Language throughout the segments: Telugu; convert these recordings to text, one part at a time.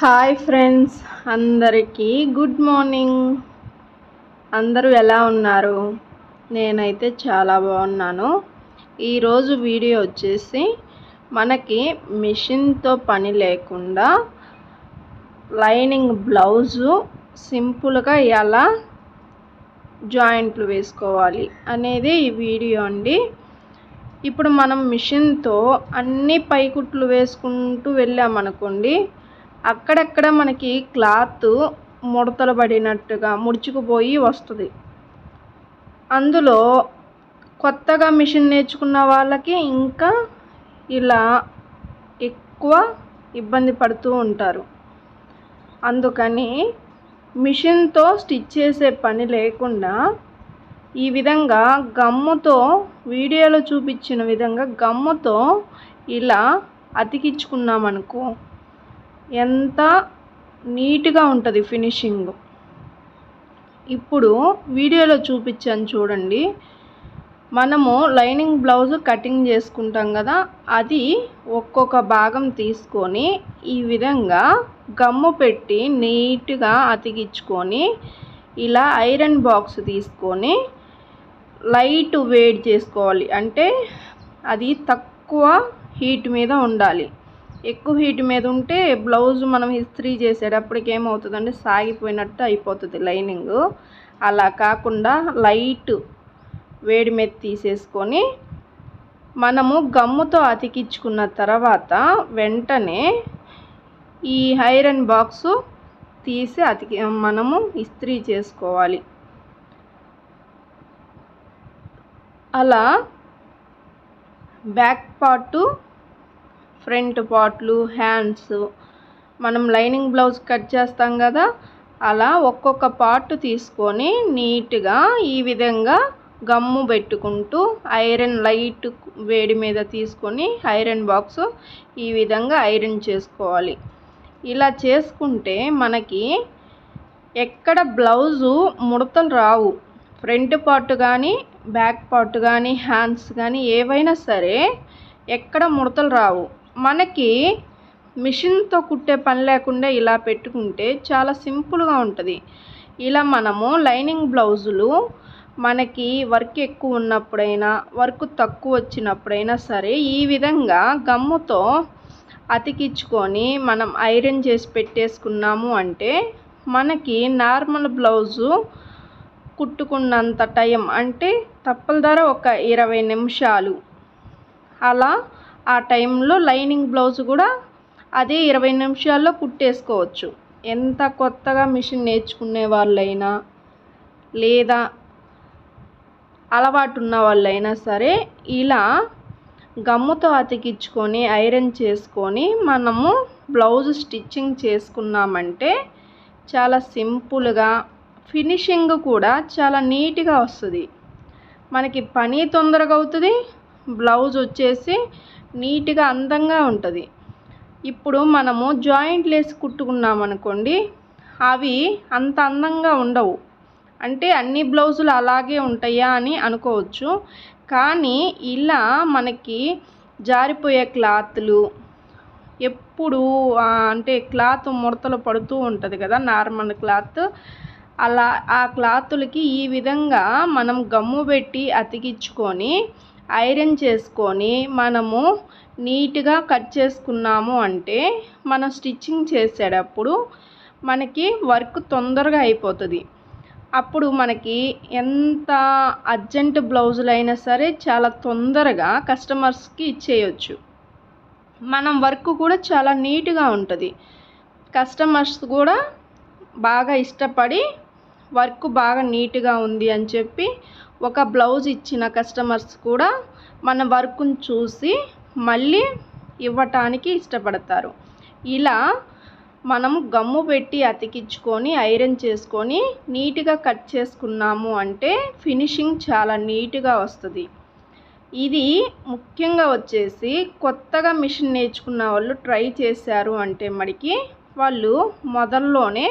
హాయ్ ఫ్రెండ్స్ అందరికీ గుడ్ మార్నింగ్. అందరూ ఎలా ఉన్నారు? నేనైతే చాలా బాగున్నాను. ఈరోజు వీడియో వచ్చేసి మనకి మిషన్తో పని లేకుండా లైనింగ్ బ్లౌజు సింపుల్గా ఎలా జాయింట్లు వేసుకోవాలి అనేది ఈ వీడియో అండి. ఇప్పుడు మనం మిషన్తో అన్ని పైకుట్లు వేసుకుంటూ వెళ్ళామనుకోండి అక్కడక్కడ మనకి క్లాత్ ముడతలు పడినట్టుగా ముడుచుకుపోయి వస్తుంది. అందులో కొత్తగా మిషన్ నేర్చుకున్న వాళ్ళకి ఇంకా ఇలా ఎక్కువ ఇబ్బంది పడుతూ ఉంటారు. అందుకని మిషన్తో స్టిచ్ చేసే పని లేకుండా ఈ విధంగా గమ్ముతో వీడియోలో చూపించిన విధంగా గమ్ముతో ఇలా అతికించుకున్నామనుకో ఎంత నీట్గా ఉంటుంది ఫినిషింగ్. ఇప్పుడు వీడియోలో చూపించాను చూడండి. మనము లైనింగ్ బ్లౌజ్ కటింగ్ చేసుకుంటాం కదా అది ఒక్కొక్క భాగం తీసుకొని ఈ విధంగా గమ్ము పెట్టి నీట్గా అతికించుకొని ఇలా ఐరన్ బాక్స్ తీసుకొని లైట్ వేడి చేసుకోవాలి. అంటే అది తక్కువ హీట్ మీద ఉండాలి. ఎక్కువ హీట్ మీద ఉంటే బ్లౌజ్ మనం ఇస్త్రీ చేసేటప్పటికి ఏమవుతుందంటే సాగిపోయినట్టు అయిపోతుంది లైనింగ్. అలా కాకుండా లైట్ వేడి మీద తీసేసుకొని మనము గమ్ముతో అతికించుకున్న తర్వాత వెంటనే ఈ ఐరన్ బాక్సు తీసి అతికి మనము ఇస్త్రీ చేసుకోవాలి. అలా బ్యాక్ పార్టు ఫ్రంట్ పార్ట్లు హ్యాండ్స్. మనం లైనింగ్ బ్లౌజ్ కట్ చేస్తాం కదా అలా ఒక్కొక్క పార్ట్ తీసుకొని నీట్గా ఈ విధంగా గమ్ము పెట్టుకుంటూ ఐరన్ లైట్ వేడి మీద తీసుకొని ఐరన్ బాక్స్ ఈ విధంగా ఐరన్ చేసుకోవాలి. ఇలా చేసుకుంటే మనకి ఎక్కడ బ్లౌజు ముడతలు రావు. ఫ్రంట్ పార్ట్ కానీ బ్యాక్ పార్ట్ కానీ హ్యాండ్స్ కానీ ఏవైనా సరే ఎక్కడ ముడతలు రావు. మనకి మిషన్తో కుట్టే పని లేకుండా ఇలా పెట్టుకుంటే చాలా సింపుల్గా ఉంటుంది. ఇలా మనము లైనింగ్ బ్లౌజులు మనకి వర్క్ ఎక్కువ ఉన్నప్పుడైనా వర్క్ తక్కువ వచ్చినప్పుడైనా సరే ఈ విధంగా గమ్ముతో అతికించుకొని మనం ఐరన్ చేసి పెట్టేసుకున్నాము అంటే మనకి నార్మల్ బ్లౌజు కుట్టుకున్నంత టైం అంటే తప్పల ధర ఒక ఇరవై నిమిషాలు అలా ఆ టైంలో లైనింగ్ బ్లౌజ్ కూడా అదే ఇరవై నిమిషాల్లో కుట్టేసుకోవచ్చు. ఎంత కొత్తగా మిషన్ నేర్చుకునే వాళ్ళైనా లేదా అలవాటు ఉన్న వాళ్ళైనా సరే ఇలా గమ్ముతో అతికించుకొని ఐరన్ చేసుకొని మనము బ్లౌజ్ స్టిచ్చింగ్ చేసుకున్నామంటే చాలా సింపుల్గా ఫినిషింగ్ కూడా చాలా నీట్గా వస్తుంది. మనకి పని తొందరగా అవుతుంది బ్లౌజ్ వచ్చేసి నీట్గా అందంగా ఉంటుంది. ఇప్పుడు మనము జాయింట్ లేసి కుట్టుకున్నాం అనుకోండి అవి అంత అందంగా ఉండవు. అంటే అన్ని బ్లౌజులు అలాగే ఉంటాయా అని అనుకోవచ్చు. కానీ ఇలా మనకి జారిపోయే క్లాత్లు ఎప్పుడు అంటే క్లాత్ ముడతలు పడుతూ ఉంటుంది కదా నార్మల్ క్లాత్. అలా ఆ క్లాతులకి ఈ విధంగా మనం గమ్ము పెట్టి అతికించుకొని ఐరన్ చేసుకొని మనము నీట్గా కట్ చేసుకున్నాము అంటే మనం స్టిచ్చింగ్ చేసేటప్పుడు మనకి వర్క్ తొందరగా అయిపోతుంది. అప్పుడు మనకి ఎంత అర్జెంట్ బ్లౌజులు అయినా సరే చాలా తొందరగా కస్టమర్స్కి ఇచ్చేయచ్చు. మనం వర్క్ కూడా చాలా నీట్గా ఉంటుంది. కస్టమర్స్ కూడా బాగా ఇష్టపడి వర్క్ బాగా నీట్గా ఉంది అని చెప్పి ఒక బ్లౌజ్ ఇచ్చిన కస్టమర్స్ కూడా మన వర్క్ను చూసి మళ్ళీ ఇవ్వటానికి ఇష్టపడతారు. ఇలా మనం గమ్ము పెట్టి అతికించుకొని ఐరన్ చేసుకొని నీట్గా కట్ చేసుకున్నాము అంటే ఫినిషింగ్ చాలా నీట్గా వస్తుంది. ఇది ముఖ్యంగా వచ్చేసి కొత్తగా మిషన్ నేర్చుకున్న వాళ్ళు ట్రై చేశారు అంటే మడికి వాళ్ళు మొదల్లోనే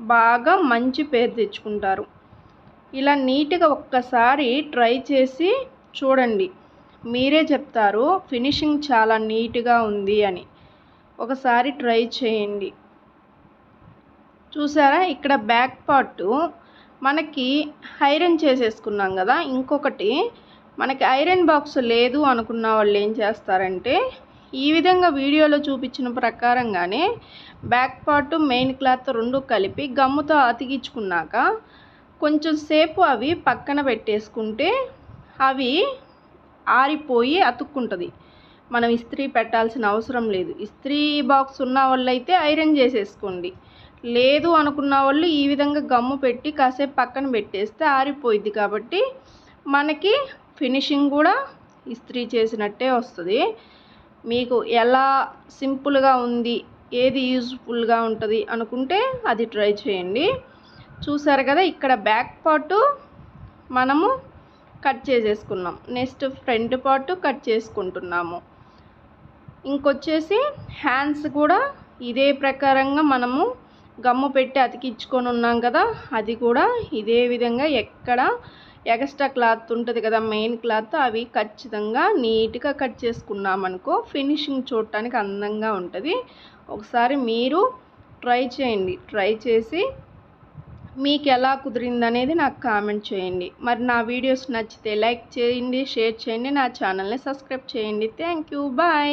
బాగా మంచి పేరు తెచ్చుకుంటారు. ఇలా నీట్గా ఒక్కసారి ట్రై చేసి చూడండి. మీరే చెప్తారు ఫినిషింగ్ చాలా నీట్గా ఉంది అని. ఒకసారి ట్రై చేయండి. చూసారా? ఇక్కడ బ్యాక్ పార్ట్ మనకి ఐరన్ చేసేసుకున్నాం కదా? ఇంకొకటి మనకి ఐరన్ బాక్స్ లేదు అనుకున్న వాళ్ళు ఏం చేస్తారంటే ఈ విధంగా వీడియోలో చూపించిన ప్రకారంగానే బ్యాక్ పార్ట్ మెయిన్ క్లాత్ రెండు కలిపి గమ్ముతో అతికించుకున్నాక కొంచెం సేపు అవి పక్కన పెట్టేసుకుంటే అవి ఆరిపోయి అతుక్కుంటుంది. మనం ఇస్త్రీ పెట్టాల్సిన అవసరం లేదు. ఇస్త్రీ బాక్స్ ఉన్న వాళ్ళైతే ఐరన్ చేసేసుకోండి. లేదు అనుకున్న వాళ్ళు ఈ విధంగా గమ్ము పెట్టి కాసేపు పక్కన పెట్టేస్తే ఆరిపోయిద్ది కాబట్టి మనకి ఫినిషింగ్ కూడా ఇస్త్రీ చేసినట్టే వస్తుంది. మీకు ఎలా సింపుల్గా ఉంది ఏది యూజ్ఫుల్గా ఉంటుంది అనుకుంటే అది ట్రై చేయండి. చూసారు కదా ఇక్కడ బ్యాక్ పార్టు మనము కట్ చేసేసుకున్నాం. నెక్స్ట్ ఫ్రంట్ పార్ట్ కట్ చేసుకుంటున్నాము. ఇంకొచ్చేసి హ్యాండ్స్ కూడా ఇదే ప్రకారంగా మనము గమ్ము పెట్టి అతికించుకొని ఉన్నాం కదా అది కూడా ఇదే విధంగా ఎక్కడ ఎక్స్ట్రా క్లాత్ ఉంటుంది కదా మెయిన్ క్లాత్ అవి ఖచ్చితంగా నీట్గా కట్ చేసుకున్నామనుకో ఫినిషింగ్ చూడటానికి అందంగా ఉంటుంది. ఒకసారి మీరు ట్రై చేయండి. ట్రై చేసి మీకు ఎలా కుదిరింది అనేది నాకు కామెంట్ చేయండి. మరి నా వీడియోస్ నచ్చితే లైక్ చేయండి షేర్ చేయండి నా ఛానల్ని సబ్స్క్రైబ్ చేయండి. Thank you bye.